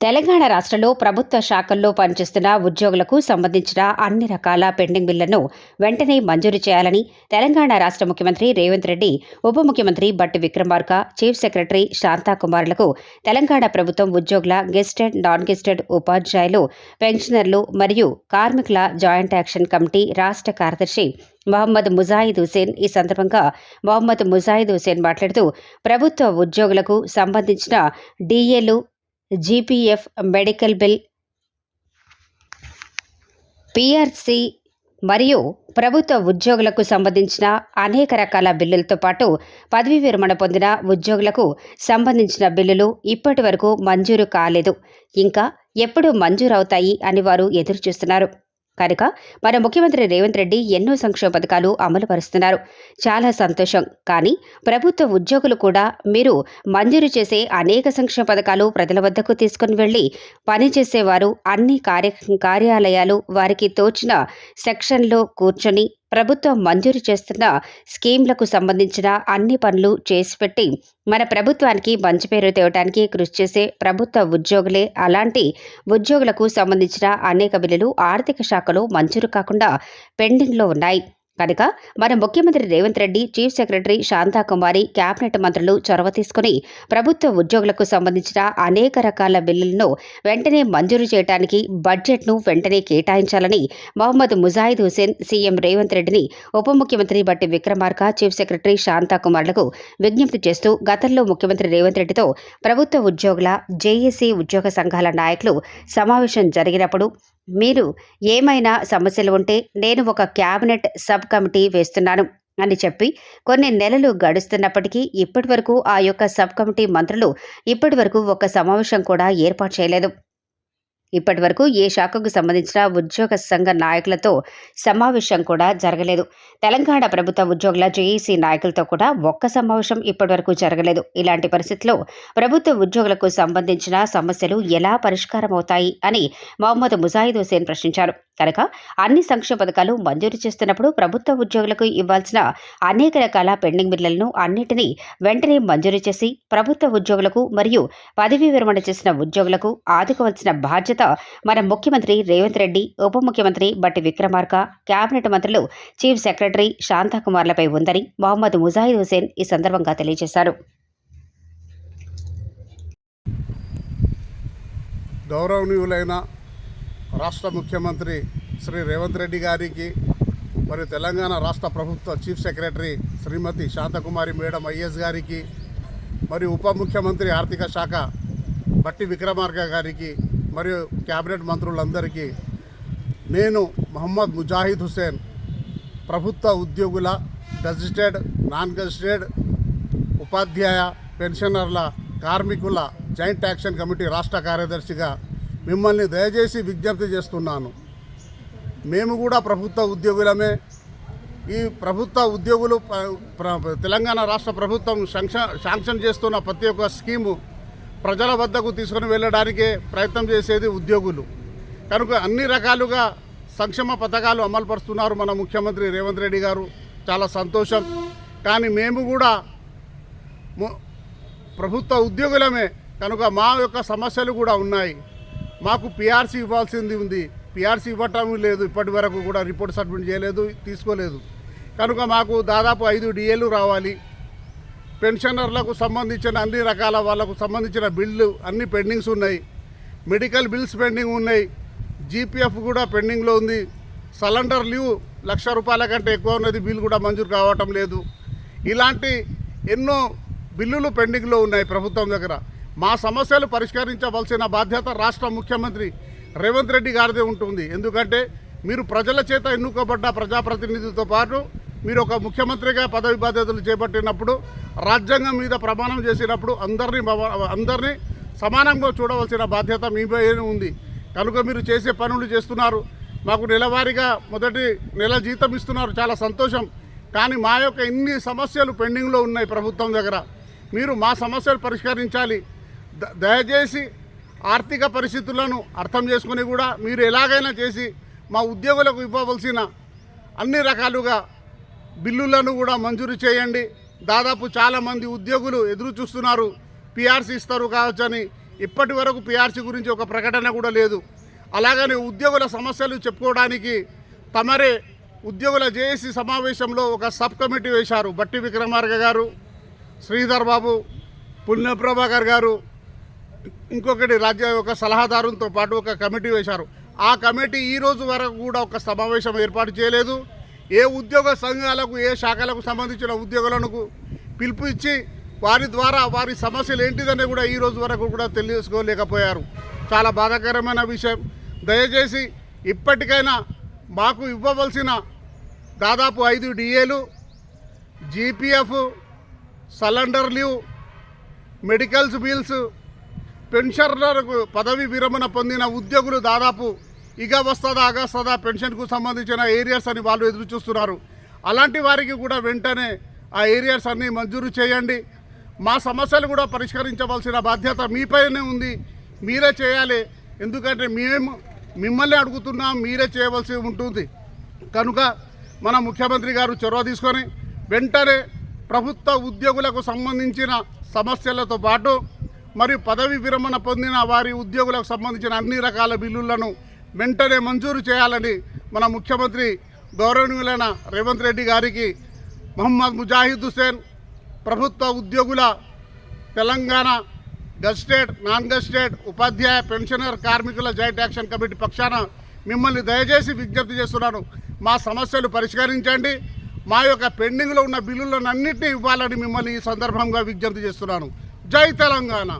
తెలంగాణ రాష్ట్రంలో ప్రభుత్వ శాఖల్లో పనిచేస్తున్న ఉద్యోగులకు సంబంధించిన అన్ని రకాల పెండింగ్ బిల్లను వెంటనే మంజూరు చేయాలని తెలంగాణ రాష్ట్ర ముఖ్యమంత్రి రేవంత్ రెడ్డి ఉప ముఖ్యమంత్రి బట్టి విక్రమార్క చీఫ్ సెక్రటరీ శాంతాకుమార్లకు తెలంగాణ ప్రభుత్వం ఉద్యోగుల గెస్టెడ్ నాన్ గెస్టెడ్ ఉపాధ్యాయులు పెన్షనర్లు మరియు కార్మికుల జాయింట్ యాక్షన్ కమిటీ రాష్ట్ర కార్యదర్శి మహమ్మద్ ముజాహిద్ హుసేన్ ఈ సందర్భంగా మహమ్మద్ ముజాహిద్ హుసేన్ మాట్లాడుతూ ప్రభుత్వ ఉద్యోగులకు సంబంధించిన డీఏలు జీపీఎఫ్ మెడికల్ బిల్ పిఆర్సి మరియు ప్రభుత్వ ఉద్యోగులకు సంబంధించిన అనేక రకాల బిల్లులతో పాటు పదవీ విరమణ పొందిన ఉద్యోగులకు సంబంధించిన బిల్లులు ఇప్పటి వరకు మంజూరు కాలేదు. ఇంకా ఎప్పుడు మంజూరవుతాయి అని వారు ఎదురు చూస్తున్నారు కనుక మన ముఖ్యమంత్రి రేవంత్ రెడ్డి ఎన్నో సంక్షేమ పథకాలు అమలు పరుస్తున్నారు చాలా సంతోషం. కానీ ప్రభుత్వ ఉద్యోగులు కూడా మీరు మంజూరు చేసే అనేక సంక్షేమ పథకాలు ప్రజల వద్దకు తీసుకుని వెళ్ళి పనిచేసేవారు అన్ని కార్య కార్యాలయాలు వారికి తోచిన సెక్షన్లో కూర్చొని ప్రభుత్వం మంజూరు చేస్తున్న స్కీమ్లకు సంబంధించిన అన్ని పనులు చేసిపెట్టి మన ప్రభుత్వానికి మంచి పేరు తేవటానికి కృషి చేసే ప్రభుత్వ ఉద్యోగులే. అలాంటి ఉద్యోగులకు సంబంధించిన అనేక బిల్లులు ఆర్థిక శాఖలో మంజూరు కాకుండా పెండింగ్లో ఉన్నాయి. కనుక మన ముఖ్యమంత్రి Revanth Reddy chief secretary Shanthakumari cabinet మంత్రులు చొరవ తీసుకుని ప్రభుత్వ ఉద్యోగులకు సంబంధించిన అనేక రకాల బిల్లులను వెంటనే మంజూరు చేయడానికి బడ్జెట్ను వెంటనే కేటాయించాలని మహమ్మద్ ముజాహిద్ హుసేన్ సీఎం రేవంత్ రెడ్డిని ఉప ముఖ్యమంత్రి బట్టి విక్రమార్క చీఫ్ సెక్రటరీ శాంతాకుమార్లకు విజ్ఞప్తి చేస్తూ గతంలో ముఖ్యమంత్రి రేవంత్ రెడ్డితో ప్రభుత్వ ఉద్యోగుల జేఏసీ ఉద్యోగ సంఘాల నాయకులు సమావేశం జరిగినప్పుడు మీరు ఏమైనా సమస్యలు ఉంటే నేను ఒక క్యాబినెట్ సబ్ కమిటీ వేస్తున్నాను అని చెప్పి కొన్ని నెలలు గడుస్తున్నప్పటికీ ఇప్పటి వరకు ఆ యొక్క సబ్ కమిటీ మంత్రులు ఇప్పటి వరకు ఒక సమావేశం కూడా ఏర్పాటు చేయలేదు. ఇప్పటి వరకు ఏ శాఖకు సంబంధించిన ఉద్యోగ సంఘ నాయకులతో సమావేశం కూడా జరగలేదు. తెలంగాణ ప్రభుత్వ ఉద్యోగుల జేఏసీ నాయకులతో కూడా ఒక్క సమావేశం ఇప్పటివరకు జరగలేదు. ఇలాంటి పరిస్థితుల్లో ప్రభుత్వ ఉద్యోగులకు సంబంధించిన సమస్యలు ఎలా పరిష్కారం అవుతాయి అని మహమ్మద్ ముజాహిద్ హుసేన్ ప్రశ్నించారు. కనుక అన్ని సంక్షేమ పథకాలు మంజూరు చేస్తున్నప్పుడు ప్రభుత్వ ఉద్యోగులకు ఇవ్వాల్సిన అనేక రకాల పెండింగ్ బిల్లులను అన్నింటినీ వెంటనే మంజూరు చేసి ప్రభుత్వ ఉద్యోగులకు మరియు పదవీ విరమణ చేసిన ఉద్యోగులకు ఆదుకోవాల్సిన బాధ్యత మన ముఖ్యమంత్రి రేవంత్ రెడ్డి ఉప ముఖ్యమంత్రి బట్టి విక్రమార్క కేబినెట్ మంత్రులు చీఫ్ సెక్రటరీ శాంతాకుమార్లపై ఉందని మహమ్మద్ ముజాహిద్ హుసేన్ ఈ సందర్భంగా తెలియజేశారు. గౌరవనీయులైన రాష్ట్ర ముఖ్యమంత్రి శ్రీ రేవంత్ రెడ్డి గారికి మరియు తెలంగాణ రాష్ట్ర ప్రభుత్వ chief secretary Shrimati Shanthakumari madam IAS గారికి మరియు ఉప ముఖ్యమంత్రి ఆర్థిక శాఖ బట్టి విక్రమార్క గారికి మరియు క్యాబినెట్ మంత్రులందరికీ నేను మహమ్మద్ ముజాహిద్ హుసేన్ ప్రభుత్వ ఉద్యోగుల గజిస్టెడ్ నాన్ గజిస్టెడ్ ఉపాధ్యాయ పెన్షనర్ల కార్మికుల జాయింట్ యాక్షన్ కమిటీ రాష్ట్ర కార్యదర్శిగా మిమ్మల్ని దయచేసి విజ్ఞప్తి చేస్తున్నాను. మేము కూడా ప్రభుత్వ ఉద్యోగులమే. ఈ ప్రభుత్వ ఉద్యోగులు తెలంగాణ రాష్ట్ర ప్రభుత్వం శాంక్షన్ శాంక్షన్ చేస్తున్న ప్రతి ఒక్క స్కీము ప్రజల వద్దకు తీసుకొని వెళ్ళడానికే ప్రయత్నం చేసేది ఉద్యోగులు. కనుక అన్ని రకాలుగా సంక్షేమ పథకాలు అమలుపరుస్తున్నారు మన ముఖ్యమంత్రి రేవంత్ రెడ్డి గారు. చాలా సంతోషం. కానీ మేము కూడా ప్రభుత్వ ఉద్యోగులమే. కనుక మా యొక్క సమస్యలు కూడా ఉన్నాయి. మాకు పిఆర్సీ ఇవ్వాల్సింది ఉంది. పిఆర్సీ ఇవ్వటం లేదు. ఇప్పటి వరకు కూడా రిపోర్ట్ సబ్మిట్ చేయలేదు తీసుకోలేదు. కనుక మాకు దాదాపు ఐదు డిఏలు రావాలి. పెన్షనర్లకు సంబంధించిన అన్ని రకాల వాళ్ళకు సంబంధించిన బిల్లు అన్ని పెండింగ్స్ ఉన్నాయి. మెడికల్ బిల్స్ పెండింగ్ ఉన్నాయి. జీపీఎఫ్ కూడా పెండింగ్లో ఉంది. సలండర్ లీవ్ లక్ష రూపాయల కంటే ఎక్కువ ఉన్నది. బిల్లు కూడా మంజూరు కావటం లేదు. ఇలాంటి ఎన్నో బిల్లులు పెండింగ్లో ఉన్నాయి ప్రభుత్వం దగ్గర. మా సమస్యలు పరిష్కరించవలసిన బాధ్యత రాష్ట్ర ముఖ్యమంత్రి రేవంత్ రెడ్డి గారిదే ఉంటుంది. ఎందుకంటే మీరు ప్రజల చేత ఎన్నుకోబడ్డ ప్రజాప్రతినిధితో పాటు మీరు ఒక ముఖ్యమంత్రిగా పదవి బాధ్యతలు చేపట్టినప్పుడు రాజ్యాంగం మీద ప్రమాణం చేసినప్పుడు అందరినీ అందరినీ సమానంగా చూడవలసిన బాధ్యత మీపై ఉంది. కనుక మీరు చేసే పనులు చేస్తున్నారు. మాకు నెలవారీగా మొదటి నెల జీతం ఇస్తున్నారు. చాలా సంతోషం. కానీ మా యొక్క ఇన్ని సమస్యలు పెండింగ్లో ఉన్నాయి ప్రభుత్వం దగ్గర. మీరు మా సమస్యలు పరిష్కరించాలి. ద- దయచేసి ఆర్థిక పరిస్థితులను అర్థం చేసుకుని కూడా మీరు ఎలాగైనా చేసి మా ఉద్యోగులకు ఇవ్వవలసిన అన్ని రకాలుగా బిల్లులను కూడా మంజూరు చేయండి. దాదాపు చాలామంది ఉద్యోగులు ఎదురు చూస్తున్నారు. పిఆర్సీ ఇస్తారు కావచ్చని ఇప్పటి వరకు పిఆర్సీ గురించి ఒక ప్రకటన కూడా లేదు. అలాగనే ఉద్యోగుల సమస్యలు చెప్పుకోవడానికి తమరే ఉద్యోగుల జేఏసీ సమావేశంలో ఒక సబ్ కమిటీ వేశారు. బట్టి విక్రమార్క గారు శ్రీధర్ బాబు పుణ్యప్రభాకర్ గారు ఇంకొకటి రాజ్య ఒక సలహాదారుతో పాటు ఒక కమిటీ వేశారు. ఆ కమిటీ ఈ రోజు వరకు కూడా ఒక సమావేశం ఏర్పాటు చేయలేదు. ఏ ఉద్యోగ సంఘాలకు ఏ శాఖలకు సంబంధించిన ఉద్యోగులకు పిలుపు ఇచ్చి వారి ద్వారా వారి సమస్యలు ఏంటిదని కూడా ఈ రోజు వరకు కూడా తెలుసుకోలేకపోయారు చాలా బాధాకరమైన విషయం. దయచేసి ఇప్పటికైనా మాకు ఇవ్వవలసిన దాదాపు ఐదు డిఏలు GPF surrender leave medicals bills పెన్షనర్లకు పదవి విరమణ పొందిన ఉద్యోగులు దాదాపు ఇక వస్తుందా అగస్తుందా పెన్షన్కు సంబంధించిన ఏరియాస్ అని వాళ్ళు ఎదురు చూస్తున్నారు. అలాంటి వారికి కూడా వెంటనే ఆ ఏరియాస్ అన్ని మంజూరు చేయండి. మా సమస్యలు కూడా పరిష్కరించవలసిన బాధ్యత మీపైనే ఉంది. మీరే చేయాలి. ఎందుకంటే మేము మిమ్మల్ని అడుగుతున్నాం మీరే చేయవలసి ఉంటుంది. కనుక మన ముఖ్యమంత్రి గారు చొరవ తీసుకొని వెంటనే ప్రభుత్వ ఉద్యోగులకు సంబంధించిన సమస్యలతో పాటు మరియు పదవి విరమణ పొందిన వారి ఉద్యోగులకు సంబంధించిన అన్ని రకాల బిల్లులను వెంటనే మంజూరు చేయాలని మన ముఖ్యమంత్రి గౌరవనీయులైన రేవంత్ రెడ్డి గారికి మహమ్మద్ ముజాహిద్ హుసేన్ ప్రభుత్వ ఉద్యోగుల తెలంగాణ గస్టేట్ నాన్ గస్టేట్ ఉపాధ్యాయ పెన్షనర్ కార్మికుల జాయింట్ యాక్షన్ కమిటీ పక్షాన మిమ్మల్ని దయచేసి విజ్ఞప్తి చేస్తున్నాను. మా సమస్యలు పరిష్కరించండి. మా యొక్క పెండింగ్లో ఉన్న బిల్లులను అన్నింటినీ ఇవ్వాలని మిమ్మల్ని ఈ సందర్భంగా విజ్ఞప్తి చేస్తున్నాను. జై తెలంగాణ!